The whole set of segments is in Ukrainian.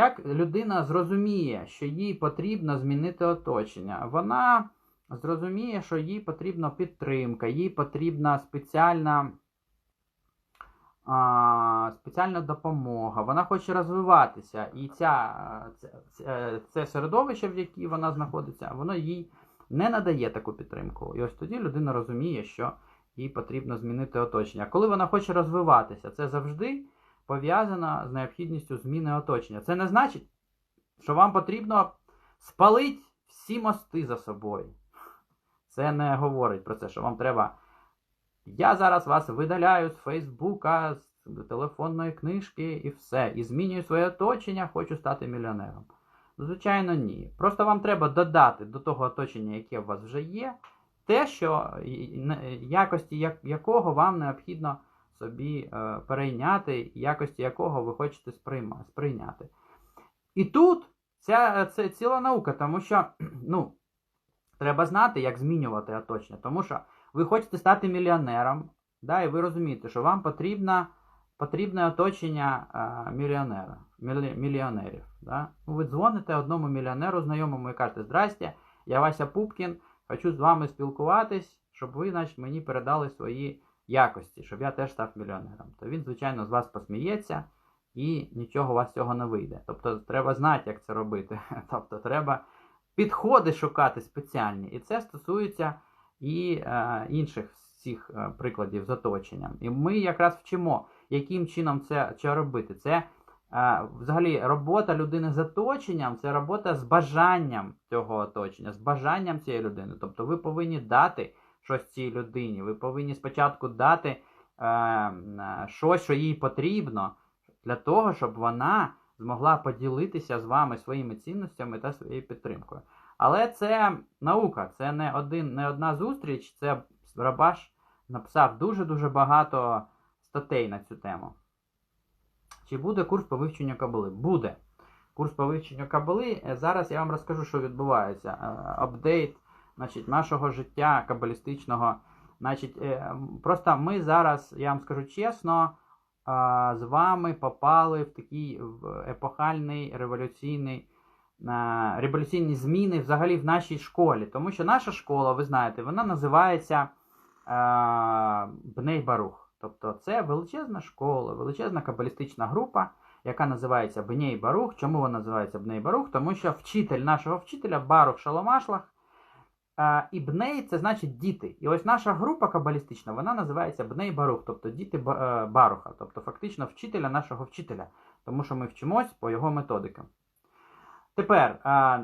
Як людина зрозуміє, що їй потрібно змінити оточення, вона зрозуміє, що їй потрібна підтримка, їй потрібна спеціальна, спеціальна допомога, вона хоче розвиватися, і ця, це, це середовище, в якій вона знаходиться, воно їй не надає таку підтримку. І ось тоді людина розуміє, що їй потрібно змінити оточення. Коли вона хоче розвиватися, це завжди пов'язано з необхідністю зміни оточення. Це не значить, що вам потрібно спалити всі мости за собою. Це не говорить про це, що вам треба. Я зараз вас видаляю з Фейсбука, з телефонної книжки і все. І змінюю своє оточення, хочу стати мільйонером. Звичайно, ні. Просто вам треба додати до того оточення, яке у вас вже є, те, що якості якого вам необхідно собі е, перейняти, якості якого ви хочете сприйма, сприйняти. І тут ця, це ціла наука, тому що ну, треба знати, як змінювати оточення. Тому що ви хочете стати мільйонером, да, і ви розумієте, що вам потрібно, потрібне оточення е, мільйонера, мілі, мільйонерів. Да? Ну, ви дзвоните одному мільйонеру знайомому і кажете, здрасте, я Вася Пупкін, хочу з вами спілкуватись, щоб ви значить, мені передали свої якості, щоб я теж став мільйонером. То він, звичайно, з вас посміється і нічого у вас цього не вийде. Тобто треба знати, як це робити. Тобто треба підходи шукати спеціальні. І це стосується і е, інших всіх е, прикладів з оточенням. І ми якраз вчимо, яким чином це, це робити. Це е, взагалі робота людини з оточенням, це робота з бажанням цього оточення, з бажанням цієї людини. Тобто ви повинні дати щось цій людині. Ви повинні спочатку дати е, е, щось, що їй потрібно, для того, щоб вона змогла поділитися з вами своїми цінностями та своєю підтримкою. Але це наука, це не один, не одна зустріч. Це Рабаш написав дуже-дуже багато статей на цю тему. Чи буде курс по вивченню кабали? Буде. Курс по вивченню кабали. Е, Зараз я вам розкажу, що відбувається. Е, Апдейт значить, нашого життя кабалістичного. Значить, е, Просто ми зараз, я вам скажу чесно, а, з вами попали в такий епохальний революційний революційні зміни взагалі в нашій школі. Тому що наша школа, ви знаєте, вона називається Бней Барух. Тобто це величезна школа, величезна кабалістична група, яка називається Бней Барух. Чому вона називається Бней Барух? Тому що вчитель нашого вчителя Барух Шаломашлах. І Бней це значить діти. І ось наша група кабалістична, вона називається Бней Барух, тобто діти е, Баруха, тобто фактично вчителя нашого вчителя, тому що ми вчимось по його методикам. Тепер,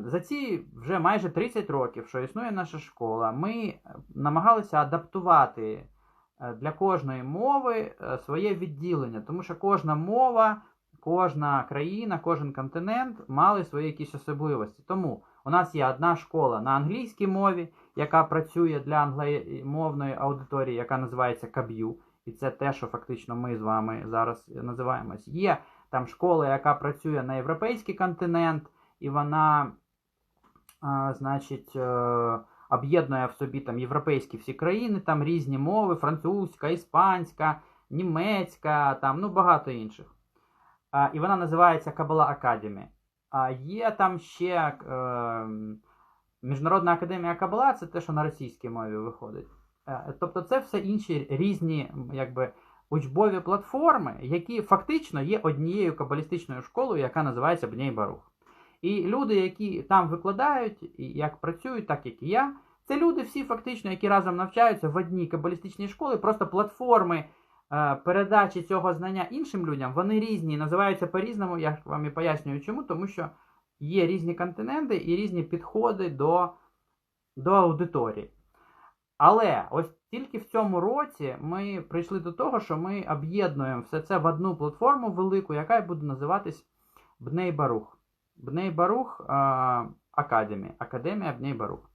за ці вже майже 30 років, що існує наша школа, ми намагалися адаптувати е, для кожної мови е, своє відділення, тому що кожна мова, кожна країна, кожен континент мали свої якісь особливості. Тому у нас є одна школа на англійській мові, яка працює для англомовної аудиторії, яка називається Каб'ю. І це те, що фактично ми з вами зараз називаємось. Є там школа, яка працює на європейський континент, і вона, а, значить, е, об'єднує в собі там європейські всі країни, там різні мови: французька, іспанська, німецька, там ну багато інших. А, і вона називається Кабала Академі. А є там ще е, Міжнародна академія Кабала, це те, що на російській мові виходить. Е, тобто це все інші різні якби, учбові платформи, які фактично є однією кабалістичною школою, яка називається Бней Барух. І люди, які там викладають, і як працюють, так як і я, це люди всі фактично, які разом навчаються в одній кабалістичній школі, просто платформи передачі цього знання іншим людям, вони різні, називаються по-різному, я вам і пояснюю чому, тому що є різні континенти і різні підходи до, до аудиторії. Але ось тільки в цьому році ми прийшли до того, що ми об'єднуємо все це в одну платформу велику, яка буде називатись Бней Барух. Бней Барух Академі. Академія Бней Барух.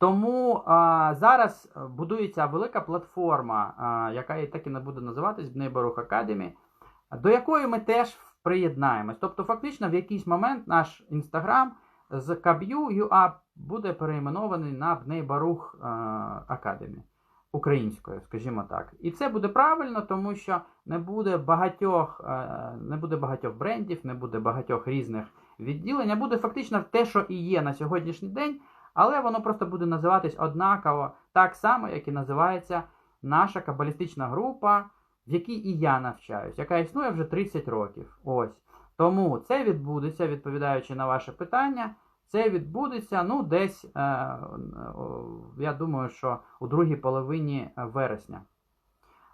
Тому а, зараз будується велика платформа, а, яка і так і не буде називатись Барух Академі, до якої ми теж приєднаємось. Тобто, фактично, в якийсь момент наш інстаграм з Каб'ю.ua буде перейменований на Бней Барух Академі. українською, скажімо так. І це буде правильно, тому що не буде багатьох, е, не буде багатьох брендів, не буде багатьох різних відділень, а буде фактично те, що і є на сьогоднішній день, але воно просто буде називатись однаково так само, як і називається наша кабалістична група, в якій і я навчаюсь, яка існує вже 30 років. Ось. Тому це відбудеться, відповідаючи на ваше питання. Це відбудеться ну, десь, е, е, я думаю, що у другій половині вересня.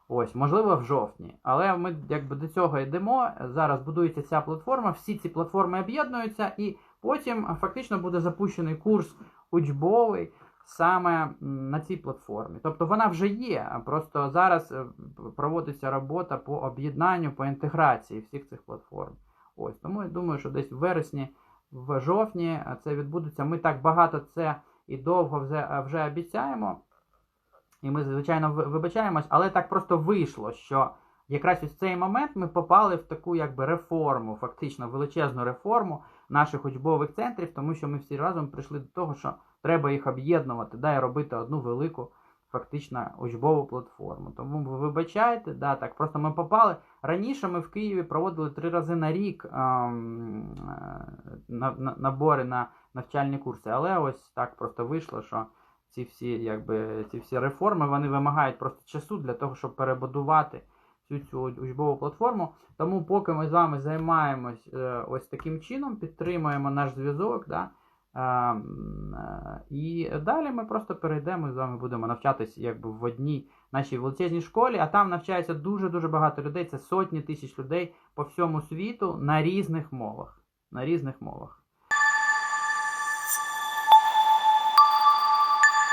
Ось, можливо, в жовтні. Але ми якби до цього йдемо. Зараз будується ця платформа, всі ці платформи об'єднуються, і потім е, фактично буде запущений курс учбовий саме на цій платформі. Тобто вона вже є. Просто зараз е, проводиться робота по об'єднанню, по інтеграції всіх цих платформ. Ось тому я думаю, що десь в вересні, в жовтні е, це відбудеться. Ми так багато це і довго вже, е, вже обіцяємо. І ми, звичайно, вибачаємось, але так просто вийшло, що якраз ось в цей момент ми попали в таку якби реформу, фактично величезну реформу наших учбових центрів, тому що ми всі разом прийшли до того, що треба їх об'єднувати, да, і робити одну велику фактично учбову платформу. Тому ви вибачайте, да, так просто ми попали. Раніше ми в Києві проводили три рази на рік ем, е, на, на, набори на навчальні курси, але ось так просто вийшло, що ці всі, якби, ці всі реформи вони вимагають просто часу для того, щоб перебудувати цю цю учбову платформу. Тому, поки ми з вами займаємось е, ось таким чином, підтримуємо наш зв'язок. Да? е, е, І далі ми просто перейдемо і з вами будемо навчатись якби в одній нашій величезній школі, а там навчається дуже-дуже багато людей. Це сотні тисяч людей по всьому світу на різних мовах. На різних мовах.